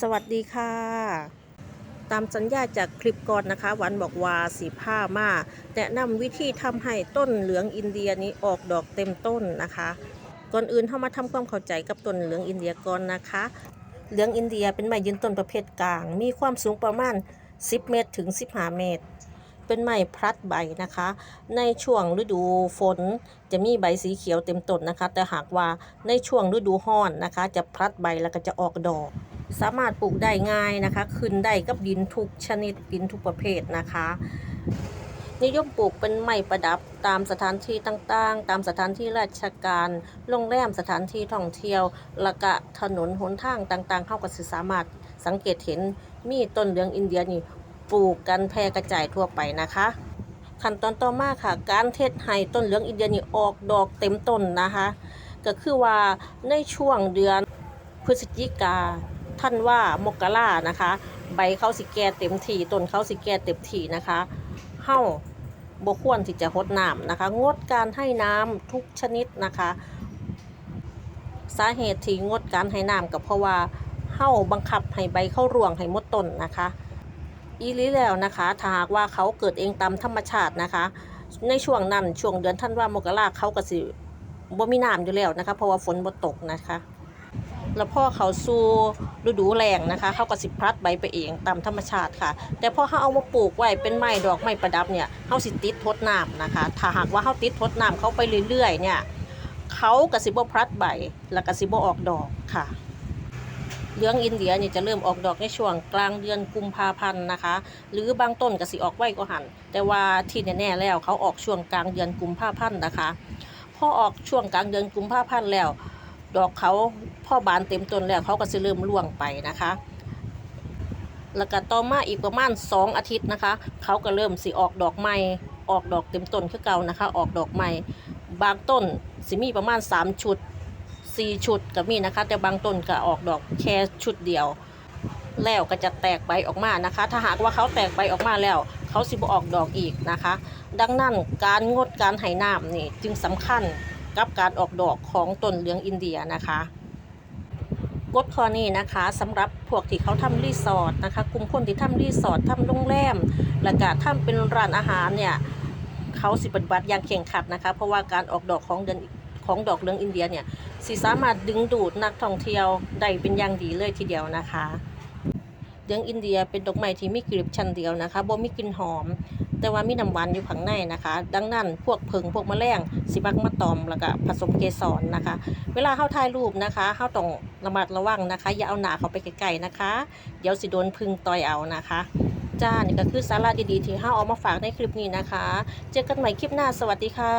สวัสดีค่ะ ตามสัญญาจากคลิปก่อนนะคะหวันบอกว่าสีผ้ามาแนะนำวิธีทำให้ต้นเหลืองอินเดียนี้ออกดอกเต็มต้นนะคะ ก่อนอื่นเข้ามาทำความเข้าใจกับต้นเหลืองอินเดียก่อนนะคะ เหลืองอินเดียเป็นไม้ยืนต้นประเภทกลาง มีความสูงประมาณ 10 เมตรถึง 15 เมตรเป็นไม้พลัดใบนะคะ ในช่วงฤดูฝนจะมีใบสีเขียวเต็มต้นนะคะ แต่หากว่าในช่วงฤดูร้อนนะคะ จะพลัดใบแล้วก็จะออกดอก สามารถปลูกได้ง่ายนะคะ ขึ้นได้กับดินทุกชนิดดินทุกประเภทนะคะ นิยมปลูกเป็นไม้ประดับตามสถานที่ต่างๆ ตามสถานที่ราชการโรงแรมสถานที่ท่องเที่ยวและก็ถนนหนทางต่างๆ เข้าก็สิสามารถสังเกตเห็นมีต้นเหลืองอินเดียนี่ปลูกกันแพร่กระจายทั่วไปนะคะขั้นตอนต่อมาค่ะ การเทศให้ต้นเหลืองอินเดียนี่ออกดอกเต็มต้นนะคะ ก็คือว่าในช่วงเดือนพฤศจิกา ท่านว่ามกรานะคะ ใบเขาสิแก่เต็มทีต้นเขาสิแก่เต็มทีนะคะเฮ้าบกควรที่จะหดน้ำนะคะ งดการให้น้ำทุกชนิดนะคะ สาเหตุที่งดการให้น้ำก็เพราะว่าเฮ้าบังคับให้ใบเข้าร่วงให้หมดต้นนะคะ อีลีแล้วนะคะถ้าหากว่าเขาเกิดเองตามธรรมชาตินะคะ ในช่วงนั้นช่วงเดือนท่านว่ามกราเขาก็สิบ่มีน้ำอยู่แล้วนะคะ เพราะว่าฝนบ่ตกนะคะ แล้วพ่อเขาสู่ฤดูแล้งนะคะเขาก็สิพลัดใบไปเองตามธรรมชาติค่ะ แต่พอเขาเอามาปลูกไว้เป็นไม้ดอกไม้ประดับเนี่ยเขาสิติดทดน้ำนะคะ ถ้าหากว่าเขาติดทดน้ำเขาไปเรื่อยๆเนี่ยเขาก็สิบพลัดใบแล้วก็สิบออกดอกค่ะเหลืองอินเดียเนี่ยจะเริ่มออกดอกในช่วงกลางเดือนกุมภาพันธ์นะคะ หรือบางต้นก็สิออกไว้ก็หัน แต่ว่าที่แน่ๆแล้วเขาออกช่วงกลางเดือนกุมภาพันธ์นะคะ พอออกช่วงกลางเดือนกุมภาพันธ์แล้ว ดอกเขาพ่อบานเต็มต้นแล้วเขาก็จะเริ่มร่วงไปนะคะ แล้วก็ต่อมาอีกประมาณ 2 อาทิตย์นะคะ เขาก็เริ่มสิออกดอกใหม่ออกดอกเต็มต้นคือเก่านะคะ ออกดอกใหม่ บางต้นสิมีประมาณ 3 ชุด 4 ชุดก็มีนะคะ แต่บางต้นก็ออกดอกแค่ชุดเดียว แล้วก็จะแตกใบออกมานะคะ ถ้าหากว่าเขาแตกใบออกมาแล้ว เขาสิบออกดอกอีกนะคะ ดังนั้นการงดการไห้น้ำนี่จึงสำคัญ กับการออกดอกของต้นเหลืองอินเดียนะคะกฎข้อนี้นะคะสำหรับพวกที่เขาทำรีสอร์ทนะคะกลุ่มคนที่ทำรีสอร์ททำโรงแรมแล้วก็ทำเป็นร้านอาหารเนี่ยเขาสิปฏิบัติอย่างเข่งขัดนะคะ เพราะว่าการออกดอกของเดือนของดอกเหลืองอินเดียเนี่ยสิสามารถดึงดูดนักท่องเที่ยวได้เป็นอย่างดีเลยทีเดียวนะคะเหลืองอินเดียเป็นดอกไม้ที่มีกลีบชั้นเดียวนะคะบ่มีกลิ่นหอม แต่ว่ามีน้ำหวานอยู่ข้างในนะคะ ดังนั้นพวกผึ่งพวกแมลงสิบักมาตอมแล้วก็ผสมเกสรนะคะ เวลาเข้าถ่ายรูปนะคะเข้าต้องระมัดระวังนะคะ อย่าเอาหนาเขาไปไกลๆนะคะ เดี๋ยวสิโดนพึ่งต่อยเอานะคะจ้านี่ก็คือสาระดีๆที่เฮาเอามาฝากในคลิปนี้นะคะ เจอกันใหม่คลิปหน้าสวัสดีค่ะ